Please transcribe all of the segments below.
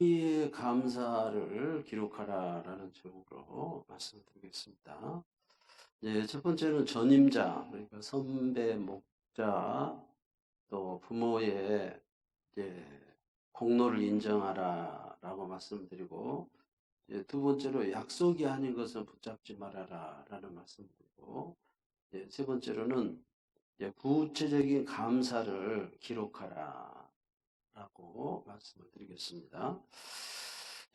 의 감사를 기록하라라는 제목으로 말씀드리겠습니다. 네, 첫 번째는 전임자, 그러니까 선배, 목자, 또 부모의 이제 공로를 인정하라라고 말씀드리고, 이제 두 번째로 약속이 아닌 것은 붙잡지 말아라라는 말씀드리고, 이제 세 번째로는 이제 구체적인 감사를 기록하라. 라고 말씀을 드리겠습니다.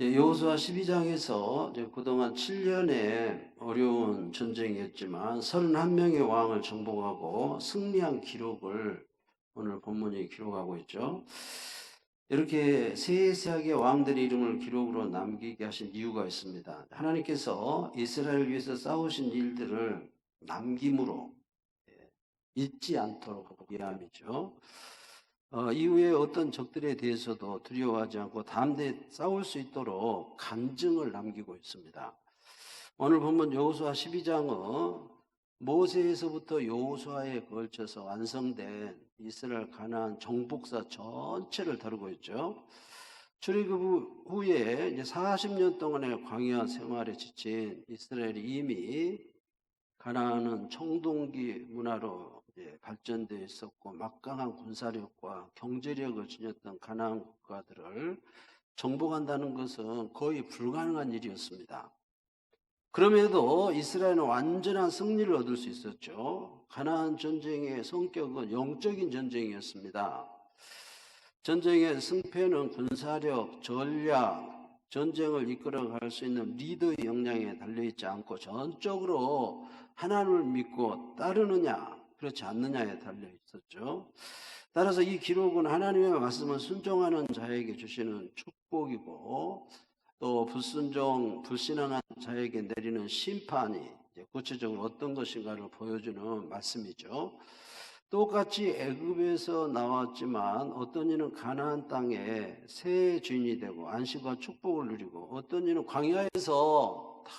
예, 여호수아 12장에서 그동안 7년의 어려운 전쟁이었지만 31명의 왕을 정복하고 승리한 기록을 오늘 본문이 기록하고 있죠. 이렇게 세세하게 왕들의 이름을 기록으로 남기게 하신 이유가 있습니다. 하나님께서 이스라엘 위해서 싸우신 일들을 남김으로 예, 잊지 않도록 위함이죠. 어, 이후에 어떤 적들에 대해서도 두려워하지 않고 담대히 싸울 수 있도록 간증을 남기고 있습니다. 오늘 보면 여호수아 12장은 모세에서부터 여호수아에 걸쳐서 완성된 이스라엘 가나안 정복사 전체를 다루고 있죠. 출애굽 후에 이제 40년 동안의 광야 생활에 지친 이스라엘이 이미 가나안은 청동기 문화로 예, 발전되어 있었고 막강한 군사력과 경제력을 지녔던 가나안 국가들을 정복한다는 것은 거의 불가능한 일이었습니다. 그럼에도 이스라엘은 완전한 승리를 얻을 수 있었죠. 가나안 전쟁의 성격은 영적인 전쟁이었습니다. 전쟁의 승패는 군사력, 전략, 전쟁을 이끌어갈 수 있는 리더의 역량에 달려있지 않고 전적으로 하나님을 믿고 따르느냐, 그렇지 않느냐에 달려 있었죠. 따라서 이 기록은 하나님의 말씀을 순종하는 자에게 주시는 축복이고 또 불순종, 불신앙한 자에게 내리는 심판이 구체적으로 어떤 것인가를 보여주는 말씀이죠. 똑같이 애굽에서 나왔지만 어떤 이는 가나안 땅에 새 주인이 되고 안식과 축복을 누리고 어떤 이는 광야에서 다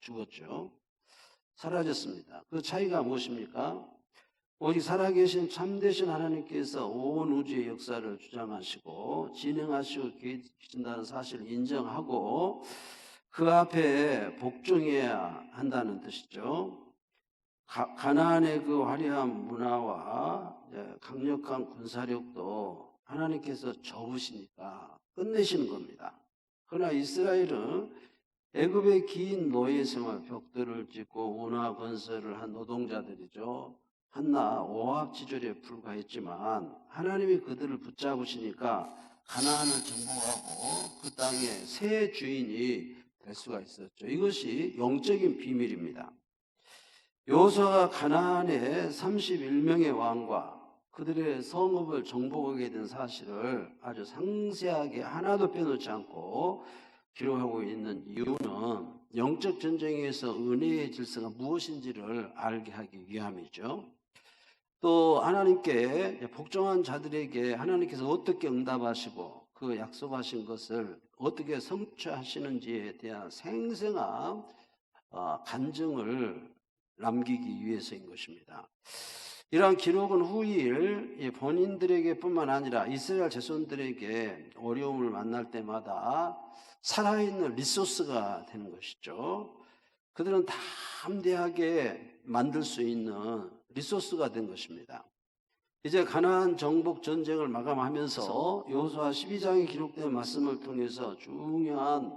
죽었죠. 사라졌습니다. 그 차이가 무엇입니까? 오직 살아계신 참되신 하나님께서 온 우주의 역사를 주장하시고 진행하시고 계신다는 사실을 인정하고 그 앞에 복종해야 한다는 뜻이죠. 가, 가나안의 그 화려한 문화와 강력한 군사력도 하나님께서 접으시니까 끝내시는 겁니다. 그러나 이스라엘은 애굽의 긴 노예 생활 벽들을 짓고 운하 건설을 한 노동자들이죠. 한나 오합 지졸에 불과했지만 하나님이 그들을 붙잡으시니까 가나안을 정복하고 그 땅의 새 주인이 될 수가 있었죠. 이것이 영적인 비밀입니다. 요서가 가나안의 31명의 왕과 그들의 성읍을 정복하게 된 사실을 아주 상세하게 하나도 빼놓지 않고 기록하고 있는 이유는 영적 전쟁에서 은혜의 질서가 무엇인지를 알게 하기 위함이죠. 또 하나님께 복종한 자들에게 하나님께서 어떻게 응답하시고 그 약속하신 것을 어떻게 성취하시는지에 대한 생생한 어, 간증을 남기기 위해서인 것입니다. 이러한 기록은 후일 본인들에게뿐만 아니라 이스라엘 자손들에게 어려움을 만날 때마다 살아있는 리소스가 되는 것이죠. 그들은 담대하게 만들 수 있는 리소스가 된 것입니다. 이제 가나안 정복 전쟁을 마감하면서 여호수아 12장에 기록된 말씀을 통해서 중요한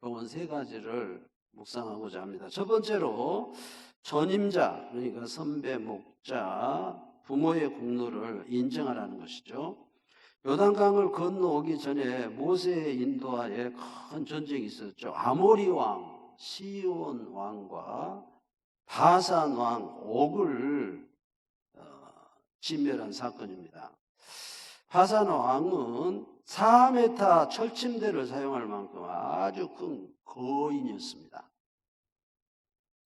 교훈 세 가지를 묵상하고자 합니다. 첫 번째로 전임자 그러니까 선배 목자 부모의 공로를 인정하라는 것이죠. 요단강을 건너오기 전에 모세의 인도하에 큰 전쟁이 있었죠. 아모리 왕, 시온 왕과 바산 왕 옥을 어, 진멸한 사건입니다. 바산 왕은 4m 철침대를 사용할 만큼 아주 큰 거인이었습니다.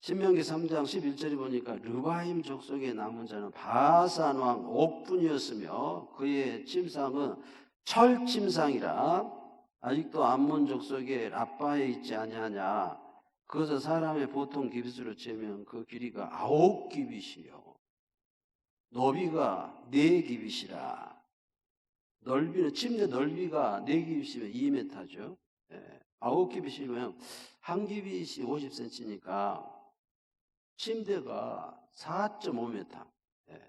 신명기 3장 11절에 보니까 르바임 족속의 남은 자는 바산 왕 옥뿐이었으며 그의 침상은 철침상이라 아직도 암몬 족속의 라빠에 있지 아니하냐 그것은 사람의 보통 기빗으로 재면 그 길이가 아홉 기빗이요. 너비가 네 기빗이라. 넓이는 침대 넓이가 4깁이시면 2m죠. 예, 9깁이시면 한 깁이 50cm니까 침대가 4.5m. 예.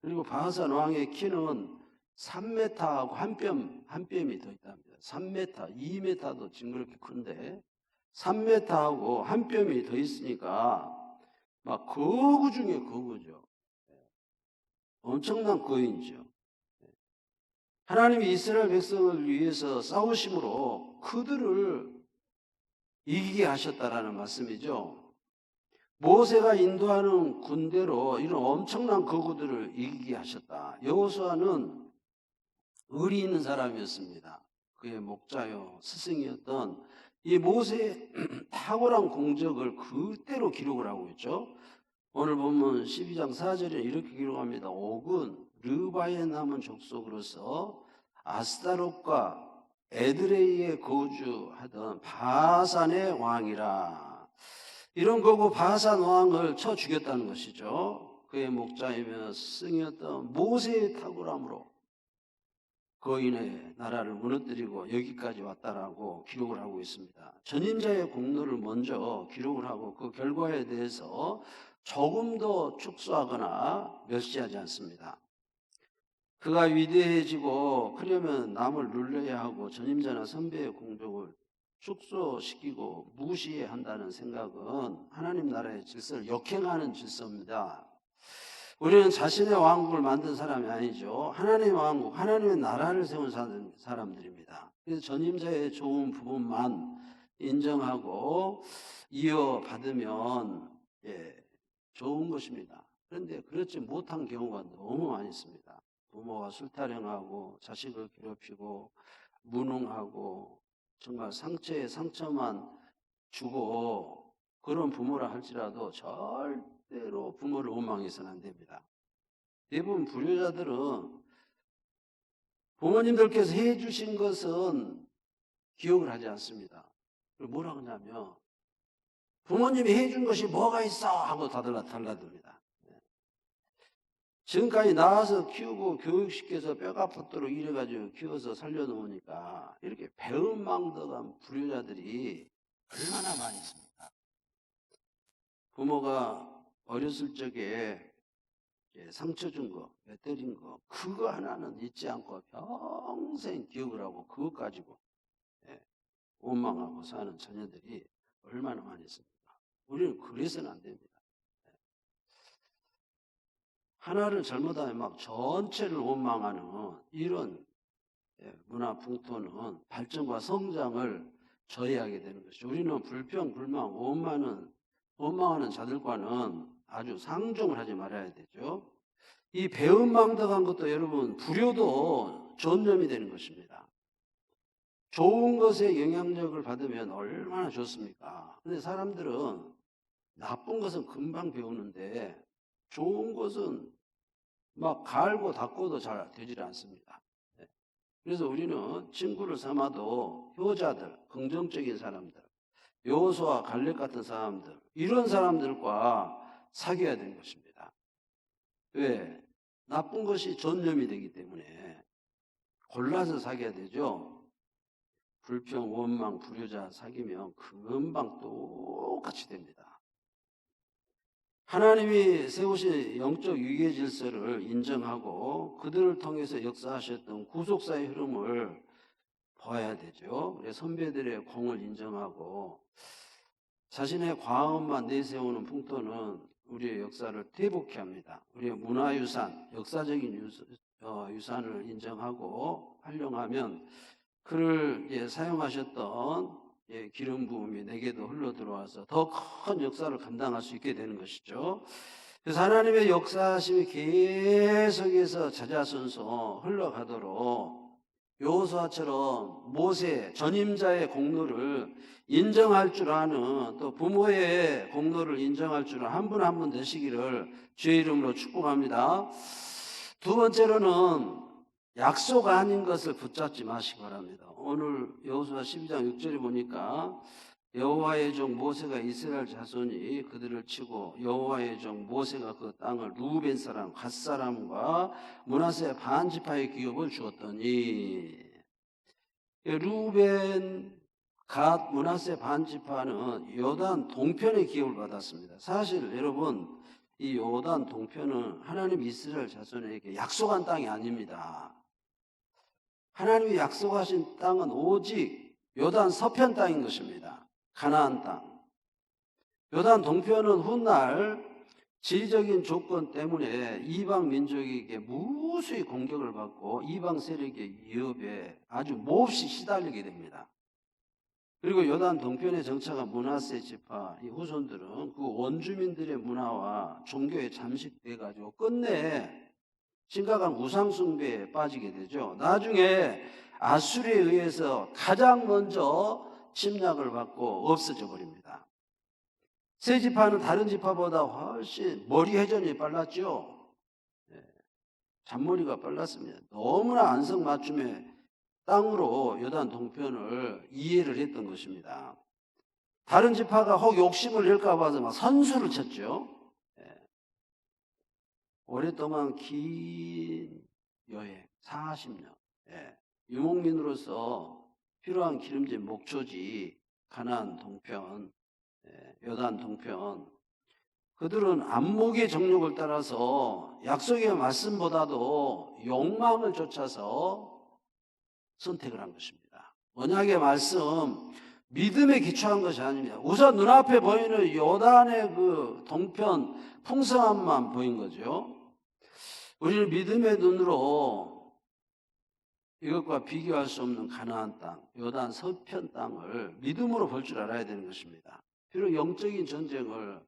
그리고 바산 왕의 키는 3m하고 한 뼘, 한 뼘이 더 있답니다. 3m, 2m도 징그럽게 큰데 3m하고 한 뼘이 더 있으니까 막 거구 중에 거구죠. 예. 엄청난 거인이죠. 예. 하나님이 이스라엘 백성을 위해서 싸우심으로 그들을 이기게 하셨다라는 말씀이죠. 모세가 인도하는 군대로 이런 엄청난 거구들을 이기게 하셨다. 여호수아는 의리 있는 사람이었습니다. 그의 목자요 스승이었던 이 모세의 탁월한 공적을 그대로 기록을 하고 있죠. 오늘 보면 12장 4절에 이렇게 기록합니다. 옥은 르바에 남은 족속으로서 아스타롯과 에드레이에 거주하던 바산의 왕이라. 이런 거고 바산 왕을 쳐 죽였다는 것이죠. 그의 목자이며 스승이었던 모세의 탁월함으로 거인의 나라를 무너뜨리고 여기까지 왔다라고 기록을 하고 있습니다. 전임자의 공로를 먼저 기록을 하고 그 결과에 대해서 조금 더 축소하거나 멸시하지 않습니다. 그가 위대해지고 그러면 남을 눌러야 하고 전임자나 선배의 공적을 축소시키고 무시해야 한다는 생각은 하나님 나라의 질서를 역행하는 질서입니다. 우리는 자신의 왕국을 만든 사람이 아니죠. 하나님의 왕국, 하나님의 나라를 세운 사람들입니다. 그래서 전임자의 좋은 부분만 인정하고 이어받으면 예, 좋은 것입니다. 그런데 그렇지 못한 경우가 너무 많이 있습니다. 부모가 술타령하고 자식을 괴롭히고 무능하고 정말 상처에 상처만 주고 그런 부모라 할지라도 절 대로 부모를 원망해서는 안 됩니다. 대부분 불효자들은 부모님들께서 해주신 것은 기억을 하지 않습니다. 뭐라 그러냐면 부모님이 해준 것이 뭐가 있어 하고 다들 달라듭니다. 지금까지 낳아서 키우고 교육시켜서 뼈가 붙도록 이래가지고 키워서 살려놓으니까 이렇게 배은망덕한 불효자들이 얼마나 많이 있습니까? 부모가 어렸을 적에 상처 준 거, 몇 때린 거, 그거 하나는 잊지 않고 평생 기억을 하고 그것 가지고 예, 원망하고 사는 자녀들이 얼마나 많이 있습니까? 우리는 그래서는 안 됩니다. 하나를 잘못하면 막 전체를 원망하는 이런 예, 문화 풍토는 발전과 성장을 저해하게 되는 것이죠. 우리는 불평, 불만, 원망은 원망하는 자들과는 아주 상종을 하지 말아야 되죠. 이 배은망덕한 것도 여러분 불효도 전념이 되는 것입니다. 좋은 것에 영향력을 받으면 얼마나 좋습니까? 근데 사람들은 나쁜 것은 금방 배우는데 좋은 것은 막 갈고 닦고도 잘 되질 않습니다. 네. 그래서 우리는 친구를 삼아도 효자들, 긍정적인 사람들, 요소와 갈렙 같은 사람들, 이런 사람들과 사귀어야 되는 것입니다. 왜? 나쁜 것이 전념이 되기 때문에 골라서 사귀어야 되죠. 불평, 원망, 불효자 사귀면 금방 똑같이 됩니다. 하나님이 세우신 영적 유계 질서를 인정하고 그들을 통해서 역사하셨던 구속사의 흐름을 봐야 되죠. 선배들의 공을 인정하고 자신의 과업만 내세우는 풍토는 우리의 역사를 퇴복케 합니다. 우리의 문화유산, 역사적인 어, 유산 을 인정하고 활용하면 그를 사용하셨던 예, 기름 부음이 내게도 흘러 들어와서 더 큰 역사를 감당할 수 있게 되는 것이죠. 그래서 하나님의 역사심이 계속해서 자자손손 흘러가도록 요호수아처럼 모세 전임자의 공로를 인정할 줄 아는 또 부모의 공로를 인정할 줄 아는 한 분 한 분 되시기를 주의 이름으로 축복합니다. 두 번째로는 약속 아닌 것을 붙잡지 마시기 바랍니다. 오늘 여호수아 12장 6절에 보니까 여호와의 종 모세가 이스라엘 자손이 그들을 치고 여호와의 종 모세가 그 땅을 루벤 사람, 갓 사람과 문하세 반 지파의 기업을 주었더니 루벤, 갓, 문하세 반 지파는 요단 동편의 기업을 받았습니다. 사실 여러분 이 요단 동편은 하나님 이스라엘 자손에게 약속한 땅이 아닙니다. 하나님이 약속하신 땅은 오직 요단 서편 땅인 것입니다. 가나안 땅. 요단 동편은 훗날 지리적인 조건 때문에 이방 민족에게 무수히 공격을 받고 이방 세력의 위협에 아주 몹시 시달리게 됩니다. 그리고 요단 동편에 정착한 문하세 지파 이 후손들은 그 원주민들의 문화와 종교에 잠식돼 가지고 끝내 심각한 우상 숭배에 빠지게 되죠. 나중에 아수리에 의해서 가장 먼저 침략을 받고 없어져 버립니다. 세 지파는 다른 지파보다 훨씬 머리 회전이 빨랐죠. 예, 잔머리가 빨랐습니다. 너무나 안성맞춤의 땅으로 요단 동편을 이해를 했던 것입니다. 다른 지파가 혹 욕심을 낼까 봐서 막 선수를 쳤죠. 예. 오랫동안 긴 여행, 40년. 예. 유목민으로서 필요한 기름진 목초지, 가나안 동편, 예, 요단 동편. 그들은 안목의 정욕을 따라서 약속의 말씀보다도 욕망을 쫓아서 선택을 한 것입니다. 언약의 말씀, 믿음에 기초한 것이 아닙니다. 우선 눈앞에 보이는 요단의 그 동편, 풍성함만 보인 거죠. 우리는 믿음의 눈으로 이것과 비교할 수 없는 가나안 땅, 요단 서편 땅을 믿음으로 볼 줄 알아야 되는 것입니다. 비록 영적인 전쟁을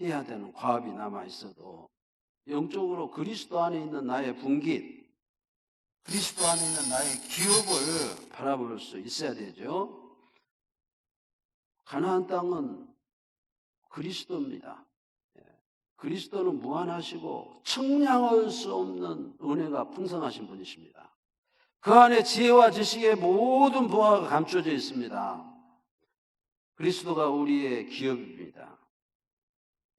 해야 되는 과업이 남아 있어도 영적으로 그리스도 안에 있는 나의 분깃, 그리스도 안에 있는 나의 기업을 바라볼 수 있어야 되죠. 가나안 땅은 그리스도입니다. 예. 그리스도는 무한하시고 청량할 수 없는 은혜가 풍성하신 분이십니다. 그 안에 지혜와 지식의 모든 부하가 감춰져 있습니다. 그리스도가 우리의 기업입니다.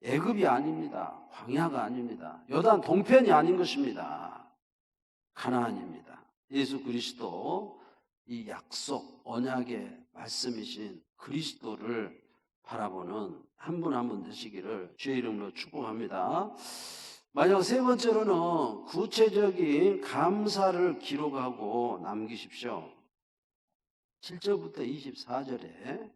애급이 아닙니다. 광야가 아닙니다. 여단 동편이 아닌 것입니다. 가나안입니다. 예수 그리스도 이 약속 언약의 말씀이신 그리스도를 바라보는 한 분 한분 되시기를 주의 이름으로 축복합니다. 마지막 세 번째로는 구체적인 감사를 기록하고 남기십시오. 7절부터 24절에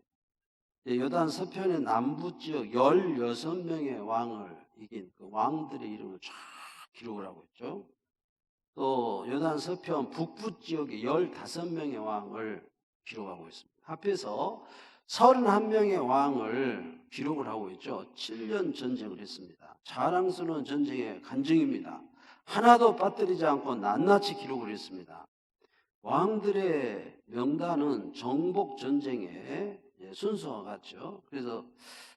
여단 서편의 남부 지역 16명의 왕을 이긴 그 왕들의 이름을 쫙 기록을 하고 있죠. 또 여단 서편 북부 지역에 15명의 왕을 기록하고 있습니다. 합해서 31명의 왕을 기록을 하고 있죠. 7년 전쟁을 했습니다. 자랑스러운 전쟁의 간증입니다. 하나도 빠뜨리지 않고 낱낱이 기록을 했습니다. 왕들의 명단은 정복 전쟁의 순서와 같죠. 그래서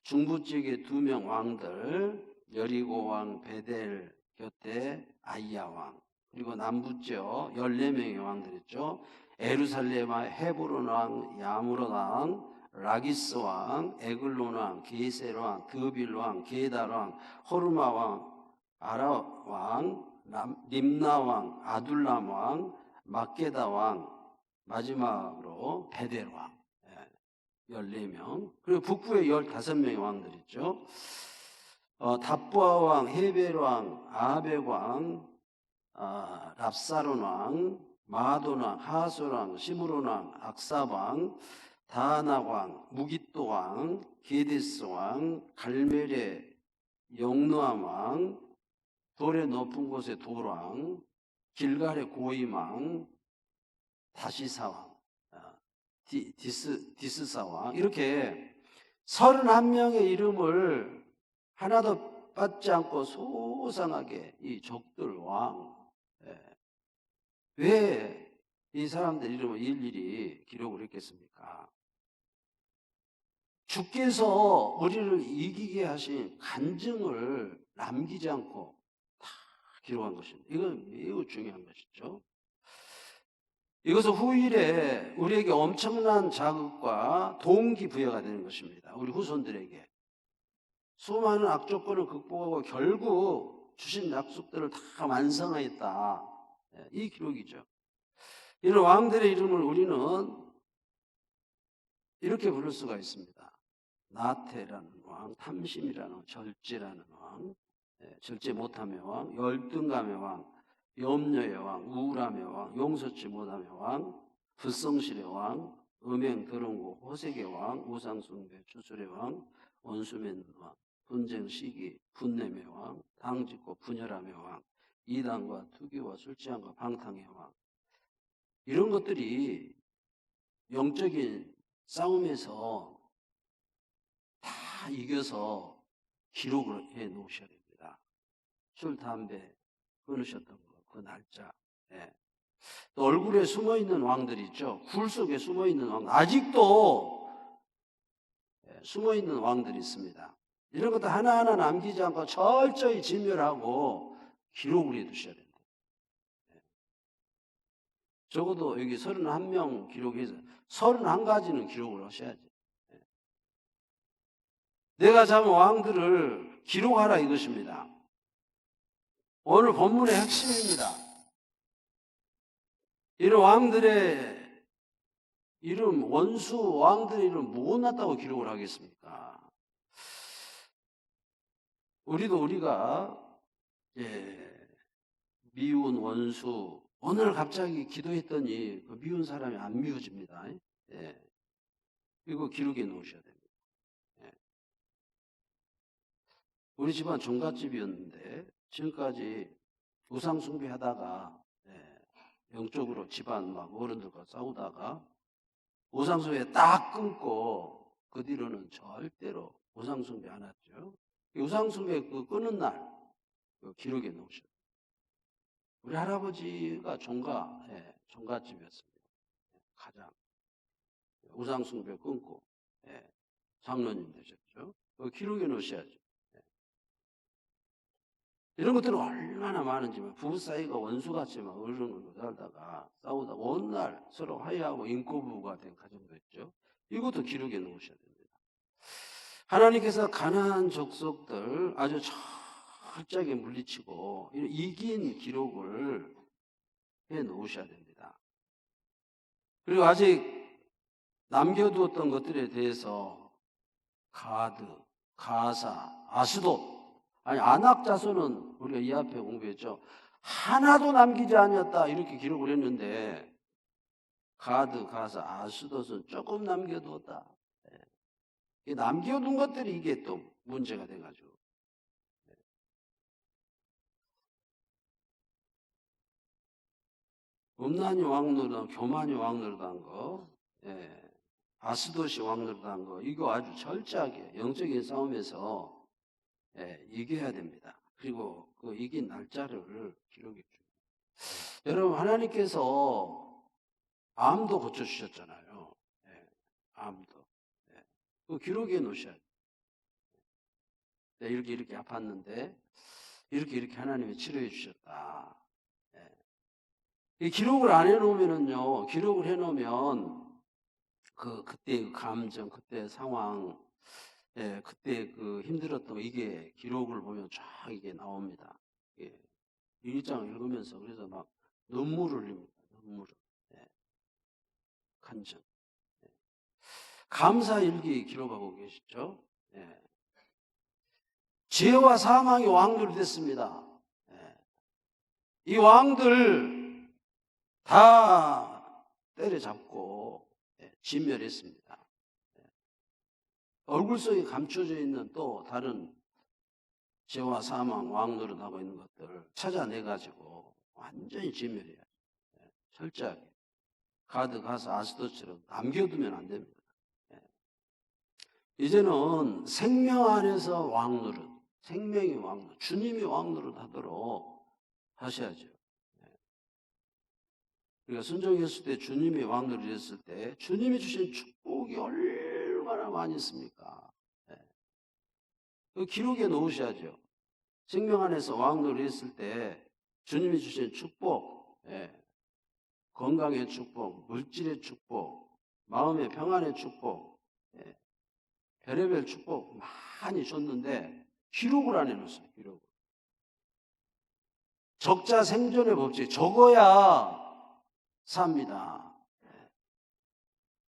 중부 지역의 두 명 왕들, 여리고 왕 베델 곁에 아이야 왕, 그리고 남부 지역 14명의 왕들 있죠. 에루살렘 왕, 헤브론 왕, 야무론 왕, 라기스 왕, 에글론 왕, 게셀 왕, 드빌 왕, 게달 왕, 호르마 왕, 아라 왕, 림나 왕, 아둘람 왕, 막게다 왕, 마지막으로 베델 왕. 14명. 그리고 북부에 15명의 왕들 있죠. 어, 답부아 왕, 헤벨 왕, 아벡 왕, 아, 랍사론 왕, 마돈 왕, 하솔 왕, 시므론 왕, 악사 왕, 다나 왕, 무기또 왕, 게데스 왕, 갈멜의 영노암 왕, 돌의 높은 곳의 돌왕, 길갈의 고임왕, 다시사왕, 디, 디스, 디스사왕 이렇게 31명의 이름을 하나도 받지 않고 소상하게 이 적들 왕 예. 왜이 사람들 이름을 일일이 기록을 했겠습니까? 주께서 우리를 이기게 하신 간증을 남기지 않고 다 기록한 것입니다. 이건 매우 중요한 것이죠. 이것은 후일에 우리에게 엄청난 자극과 동기 부여가 되는 것입니다. 우리 후손들에게. 수많은 악조건을 극복하고 결국 주신 약속들을 다 완성하였다. 예, 이 기록이죠. 이런 왕들의 이름을 우리는 이렇게 부를 수가 있습니다. 나태라는 왕, 탐심이라는 왕, 절제라는 왕, 예, 절제 못함의 왕, 열등감의 왕, 염려의 왕, 우울함의 왕, 용서치 못함의 왕, 불성실의 왕, 음행, 더러고 호색의 왕, 우상숭배, 주술의 왕, 원수 맺는 왕, 분쟁, 시기, 분냄의 왕, 당짓고 분열함의 왕, 이단과 투기와 술취함과 방탕의 왕. 이런 것들이 영적인 싸움에서 다 이겨서 기록을 해 놓으셔야 됩니다. 술, 담배 끊으셨던 거, 그 날짜. 예. 또 얼굴에 숨어 있는 왕들 있죠. 굴 속에 숨어 있는 왕. 아직도 예, 숨어 있는 왕들이 있습니다. 이런 것도 하나하나 남기지 않고 철저히 진멸하고 기록을 해 두셔야 됩니다. 예. 적어도 여기 31명 기록해서 31가지는 기록을 하셔야지. 예. 내가 잡은 왕들을 기록하라 이것입니다. 오늘 본문의 핵심입니다. 이런 왕들의 이름, 원수 왕들의 이름 무엇났다고 기록을 하겠습니까? 우리도 우리가 예, 미운 원수 오늘 갑자기 기도했더니 그 미운 사람이 안 미워집니다. 예. 이거 기록해 놓으셔야 됩니다. 예. 우리 집안 종갓집이었는데 지금까지 우상 숭배하다가 예, 영적으로 집안 막 어른들과 싸우다가 우상 숭배 딱 끊고 그 뒤로는 절대로 우상 숭배 안 했죠. 이 우상 숭배 그 끊은 날그 기록에 놓으셔요. 우리 할아버지가 종가 예, 종갓집이었습니다. 예, 가장 우상 숭배 끊고 예, 장로님 되셨죠. 그 기록에 놓으셔야죠. 이런 것들은 얼마나 많은지 부부 사이가 원수같이 막 어른으로 살다가 싸우다 어느 날 서로 화해하고 인꼬부가 된 가정도 있죠. 이것도 기록에 놓으셔야 됩니다. 하나님께서 가난한 족속들 아주 철저하게 물리치고 이긴 기록을 해 놓으셔야 됩니다. 그리고 아직 남겨두었던 것들에 대해서 가드, 가사, 아스도 아니 안악 자손은 우리가 이 앞에 공부했죠. 하나도 남기지 아니었다 이렇게 기록을 했는데 가드, 가사, 아스돗은 조금 남겨두었다. 예. 남겨둔 것들이 이게 또 문제가 돼가지고. 예. 음란이 왕노릇한 교만이 왕노릇한 거, 예. 아스돗이 왕노릇한 거, 이거 아주 철저하게 영적인 싸움에서 예, 이겨야 됩니다. 그리고 그 이긴 날짜를 기록해 줍니다. 여러분 하나님께서 암도 고쳐 주셨잖아요. 예, 암도 예, 그 기록해 놓으셔야 돼요. 네, 이렇게 이렇게 아팠는데 이렇게 이렇게 하나님이 치료해 주셨다. 예. 이 기록을 안 해놓으면은요, 기록을 해놓으면 그 그때 그 감정, 그때 상황 예, 그때 그 힘들었던 거 이게 기록을 보면 쫙 이게 나옵니다. 예. 일장 읽으면서 그래서 막 눈물을 흘립니다. 눈물을. 예. 간증. 예. 감사 일기 기록하고 계시죠? 예. 죄와 사망이 왕들이 됐습니다. 예. 이 왕들 다 때려잡고 예, 진멸했습니다. 얼굴 속에 감춰져 있는 또 다른 죄와 사망, 왕노릇하고 있는 것들을 찾아내가지고 완전히 진멸해야 돼. 철저하게. 가드, 가서 아스도처럼 남겨두면 안 됩니다. 예. 이제는 생명 안에서 왕노릇, 생명이 왕노릇, 주님이 왕노릇 하도록 하셔야죠. 예. 우리가 순종했을 때 주님이 왕노릇 했을 때 주님이 주신 축복이 얼마나 많이 있습니까? 네. 그 기록에 놓으셔야죠. 생명 안에서 왕노를 했을 때 주님이 주신 축복, 네. 건강의 축복, 물질의 축복, 마음의 평안의 축복, 예, 별의별 축복 많이 줬는데 기록을 안 해놓았어요. 기록. 적자 생존의 법칙 적어야 삽니다. 예.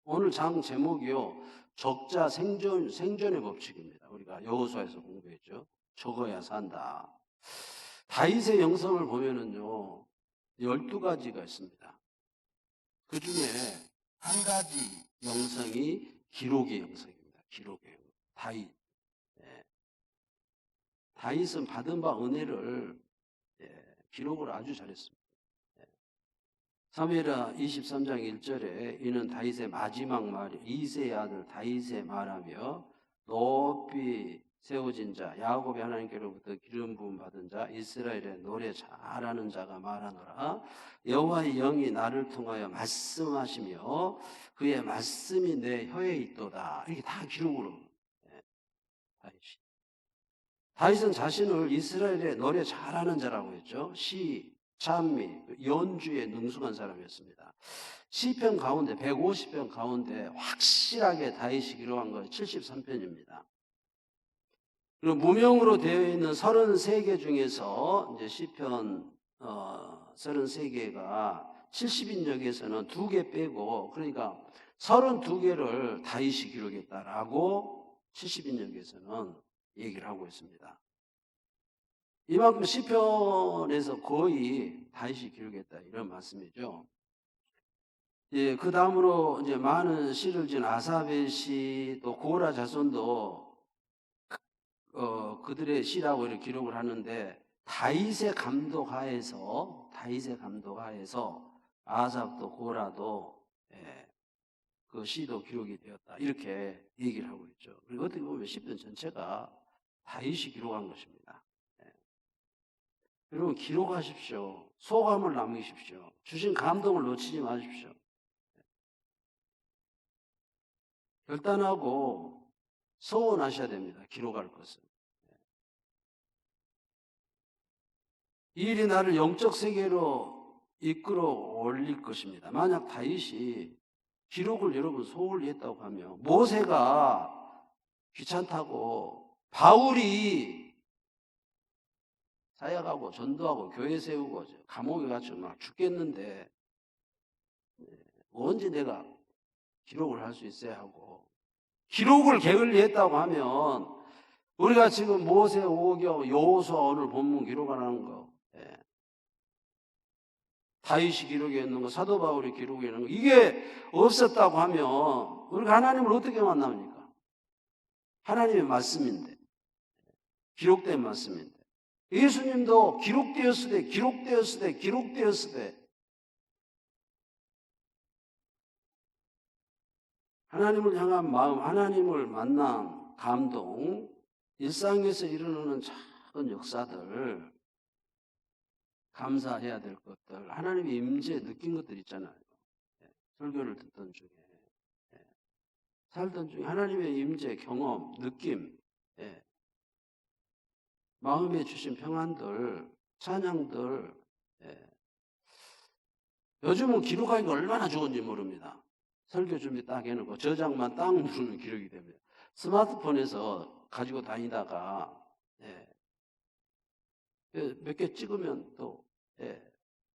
오늘 장 제목이요. 적자 생존 생존의 법칙입니다. 우리가 여호수아에서 공부했죠. 적어야 산다. 다윗의 영성을 보면은요. 12가지가 있습니다. 그 중에 한 가지 영성이 기록의 영성입니다. 기록의 영성. 다윗. 예. 다윗은 받은 바 은혜를 예, 기록을 아주 잘했습니다. 예. 사무엘하 23장 1절에 이는 다윗의 마지막 말 이세의 아들 다윗의 말하며 높이 세워진 자 야곱의 하나님께로부터 기름 부음 받은 자 이스라엘의 노래 잘하는 자가 말하노라. 여호와의 영이 나를 통하여 말씀하시며 그의 말씀이 내 혀에 있도다. 이게 다 기록으로. 예, 다윗이. 다윗은 자신을 이스라엘의 노래 잘하는 자라고 했죠. 시 찬미 연주에 능숙한 사람이었습니다 시편 가운데 150편 가운데 확실하게 다윗이 기록한 거 73편입니다 그리고 무명으로 되어 있는 33개 중에서 이제 시편 어, 33개가 70인역에서는 두개 빼고 그러니까 32개를 다윗이 기록했다라고 70인역에서는 얘기를 하고 있습니다. 이만큼 시편에서 거의 다윗이 기록했다 이런 말씀이죠. 예, 그 다음으로 이제 많은 시를 지은 아사벨 시, 또 고라 자손도 어, 그들의 시라고 이렇게 기록을 하는데 다윗의 감독하에서 다윗의 감독하에서 아삽도 고라도 예, 그 시도 기록이 되었다 이렇게 얘기를 하고 있죠. 그리고 어떻게 보면 시편 전체가 다윗이 기록한 것입니다. 예. 여러분 기록하십시오. 소감을 남기십시오. 주신 감동을 놓치지 마십시오. 예. 결단하고 소원하셔야 됩니다. 기록할 것은. 이 일이 나를 영적 세계로 이끌어 올릴 것입니다. 만약 다윗이 기록을 여러분 소홀히 했다고 하면 모세가 귀찮다고 바울이 사역하고 전도하고 교회 세우고 감옥에 갇혀 막 죽겠는데 네, 언제 내가 기록을 할 수 있어야 하고 기록을 게을리 했다고 하면 우리가 지금 모세, 오경, 여호수아 오늘 본문 기록하는 거 예. 다윗이 기록했는 거, 사도 바울이 기록했는 거 이게 없었다고 하면 우리가 하나님을 어떻게 만납니까? 하나님의 말씀인데 기록된 말씀인데 예수님도 때, 기록되었을 때 하나님을 향한 마음, 하나님을 만난 감동, 일상에서 일어나는 작은 역사들, 감사해야 될 것들, 하나님의 임재 느낀 것들 있잖아요. 예, 설교를 듣던 중에, 예, 살던 중에 하나님의 임재 경험, 느낌, 예, 마음에 주신 평안들, 찬양들, 예. 요즘은 기록하기가 얼마나 좋은지 모릅니다. 설교 준비 딱 해놓고 저장만 딱 누르면 기록이 됩니다. 스마트폰에서 가지고 다니다가 예. 몇개 찍으면 또 예.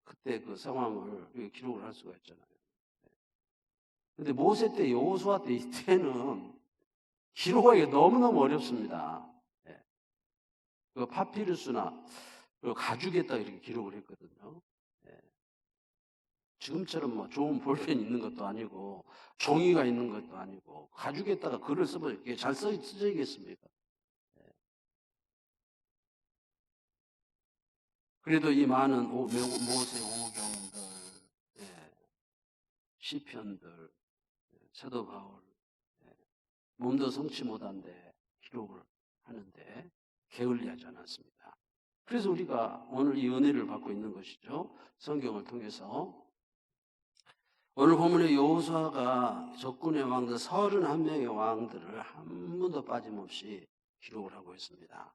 그때 그 상황을 기록을 할 수가 있잖아요. 근데 모세 때 여호수아 때 이때는 기록하기 너무너무 어렵습니다. 예. 그 파피루스나 그 가죽에다 이렇게 기록을 했거든요. 지금처럼 뭐 좋은 볼펜 있는 것도 아니고 종이가 있는 것도 아니고 가죽에다가 글을 써보면 이게 잘 써, 써지겠습니까? 예. 그래도 이 많은 오, 모세 오경들, 예, 시편들, 예, 사도 바울, 예, 몸도 성치 못한데 기록을 하는데 게을리하지 않았습니다. 그래서 우리가 오늘 이 은혜를 받고 있는 것이죠. 성경을 통해서 오늘 본문의 여호수아가 적군의 왕들 31명의 왕들을 한 번도 빠짐없이 기록을 하고 있습니다.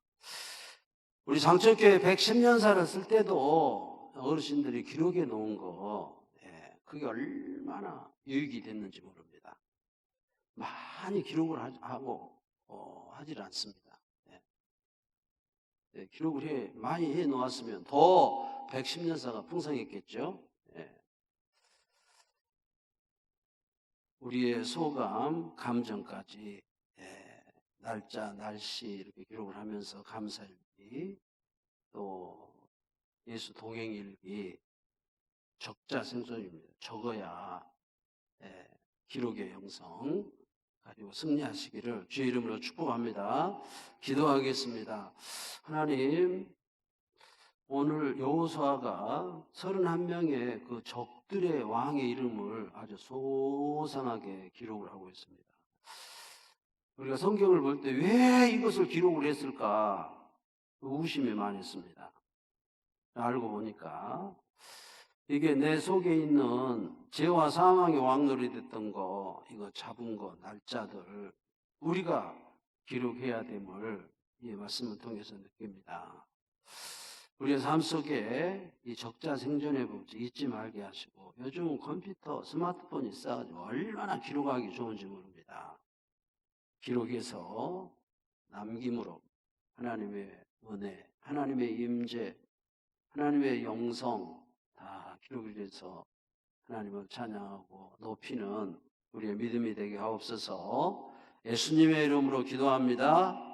우리 장천교회 110년사를 쓸 때도 어르신들이 기록해 놓은 거, 예, 그게 얼마나 유익이 됐는지 모릅니다. 많이 기록을 하- 하고 어, 하질 않습니다. 예. 예, 기록을 해 많이 해 놓았으면 더 110년사가 풍성했겠죠. 예. 우리의 소감, 감정까지 예, 날짜, 날씨 이렇게 기록을 하면서 감사일기 또 예수 동행일기 적자 생존입니다. 적어야 예, 기록의 형성 가지고 승리하시기를 주의 이름으로 축복합니다. 기도하겠습니다. 하나님 오늘 여호수아가 31명의 그 적들의 왕의 이름을 아주 소상하게 기록을 하고 있습니다. 우리가 성경을 볼 때 왜 이것을 기록을 했을까? 의심이 많았습니다. 알고 보니까 이게 내 속에 있는 죄와 사망의 왕놀이 됐던 거, 이거 잡은 거, 날짜들 우리가 기록해야 됨을 이 말씀을 통해서 느낍니다. 우리의 삶 속에 이 적자 생존의 법칙 잊지 말게 하시고 요즘 컴퓨터, 스마트폰이 있어가지고 얼마나 기록하기 좋은지 모릅니다. 기록해서 남김으로 하나님의 은혜, 하나님의 임재, 하나님의 영성 다 기록을 해서 하나님을 찬양하고 높이는 우리의 믿음이 되게 하옵소서 예수님의 이름으로 기도합니다.